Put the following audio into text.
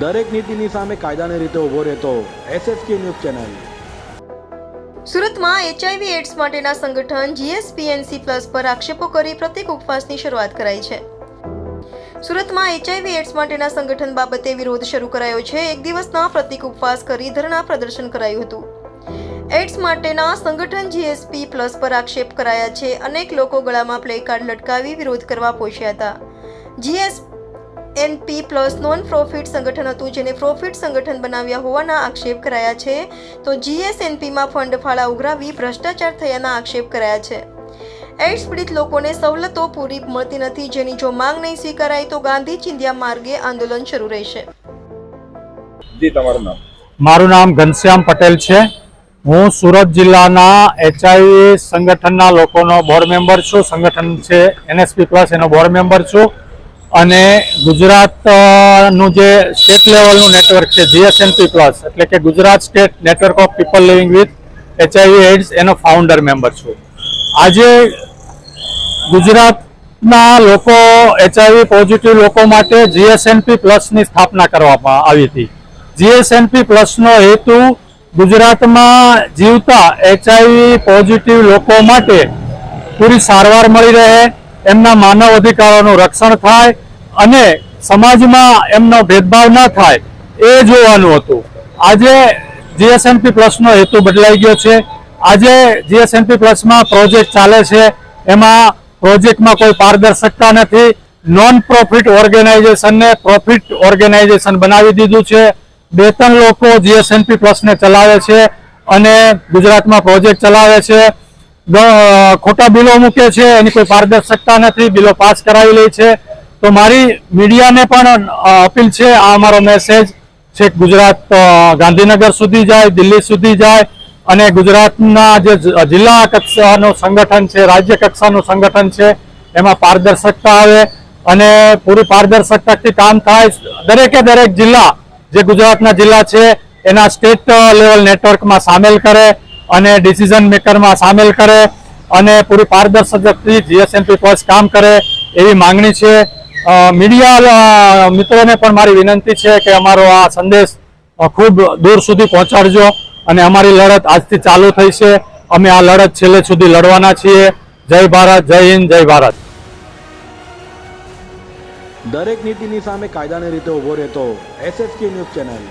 દરેક નીતિની સામે કાયદાની રીતે ઊભો રહેતો એસએસકે ન્યૂઝ ચેનલ. સુરતમાં એચઆઈવી એડ્સ માટેના સંગઠન જીએસપીએનસી પ્લસ પર આક્ષેપો કરી પ્રતિક ઉપવાસની શરૂઆત કરાઈ છે. સુરતમાં એચઆઈવી એડ્સ માટેના સંગઠન બાબતે વિરોધ શરૂ કરાયો છે. એક દિવસના પ્રતિક ઉપવાસ કરી ધરણા પ્રદર્શન કરાયું હતું. એડ્સ માટેના સંગઠન જીએસપી પ્લસ પર આક્ષેપ કરાયા છે. અનેક લોકો ગળામાં પ્લે કાર્ડ લટકાવી વિરોધ કરવા પહોંચ્યા હતા. GS NP plus non profit સંગઠન હતું જેને પ્રોફિટ સંગઠન બનાવ્યા હોવાના આક્ષેપ કરાયા છે. તો જીએસએનપીમાં ફંડ ફાળા ઉઘરાવી ભ્રષ્ટાચાર થયાના આક્ષેપ કરાયા છે. એડ્સ પીડિત લોકોને સવલતો પૂરી મળતી નથી જેની જો માંગ નહીં સ્વીકારાય તો ગાંધી ચિંધ્યા માર્ગે આંદોલન શરૂ રહેશે. જી તમારું નામ? મારું નામ ઘનશ્યામ પટેલ છે. હું સુરત જિલ્લાના એચઆઈવી સંગઠનના લોકોનો બોર્ડ મેમ્બર છું. સંગઠન છે એનએસપી પ્લસ એનો બોર્ડ મેમ્બર છું. અને ગુજરાતનું જે સ્ટેટ લેવલનું નેટવર્ક છે, જીએસએનપી પ્લસ, એટલે કે Gujarat state network of people living with HIV AIDS એનો ફાઉન્ડર મેમ્બર છું. આજે ગુજરાતના લોકો એચઆઈવી પોઝિટિવ લોકો માટે જીએસએનપી પ્લસની સ્થાપના કરવામાં આવી હતી. જીએસએનપી પ્લસનો હેતુ ગુજરાતમાં જીવતા એચઆઈવી પોઝિટિવ લોકો માટે પૂરી સારવાર મળી રહે એમના માનવ અધિકારોનું રક્ષણ થાય અને સમાજમાં એમનો ભેદભાવ ન થાય, એ જોવાનું હતું. આજે જીએસએમપી પ્લસનો હેતુ બદલાઈ ગયો છે. આજે જીએસએમપી પ્લસમાં પ્રોજેક્ટ ચાલે છે. એમાં પ્રોજેક્ટમાં કોઈ પારદર્શકતા નથી. નોન પ્રોફિટ ઓર્ગેનાઇઝેશનને પ્રોફિટ ઓર્ગેનાઇઝેશન બનાવી દીધું છે. બે ત્રણ લોકો જીએસએમપી પ્લસને ચલાવે છે અને ગુજરાતમાં પ્રોજેક્ટ ચલાવે છે. ખોટા બિલો મૂકે છે, એની કોઈ પારદર્શકતા નથી, બિલો પાસ કરાવી લે છે. તો મારી મીડિયાને પણ અપીલ છે, આ અમારો મેસેજ છેક ગુજરાત ગાંધીનગર સુધી જાય, દિલ્હી સુધી જાય, અને ગુજરાતના જે જિલ્લા કક્ષાનું સંગઠન છે, રાજ્ય કક્ષાનું સંગઠન છે, એમાં પારદર્શકતા આવે અને પૂરી પારદર્શકતાથી કામ થાય. દરેકે દરેક જિલ્લા, જે ગુજરાતના જિલ્લા છે, એના સ્ટેટ લેવલ નેટવર્કમાં સામેલ કરે. અને ડિસિઝન મેકરમાં સામેલ કરે અને પૂરી પારદર્શકથી જીએસએમપી પ્લસ કામ કરે એવી માંગણી છે. મીડિયા મિત્રોને પણ મારી વિનંતી છે કે અમારો આ સંદેશ ખૂબ દૂર સુધી પહોંચાડજો અને અમારી લડત આજથી ચાલુ થઈ છે. અમે આ લડત છેલ્લે સુધી લડવાના છીએ. જય ભારત, જય હિન્દ, જય ભારત. દરેક નીતિની સામે કાયદાની રીતે ઊભો રહેતો એસએસકે ન્યૂઝ ચેનલ.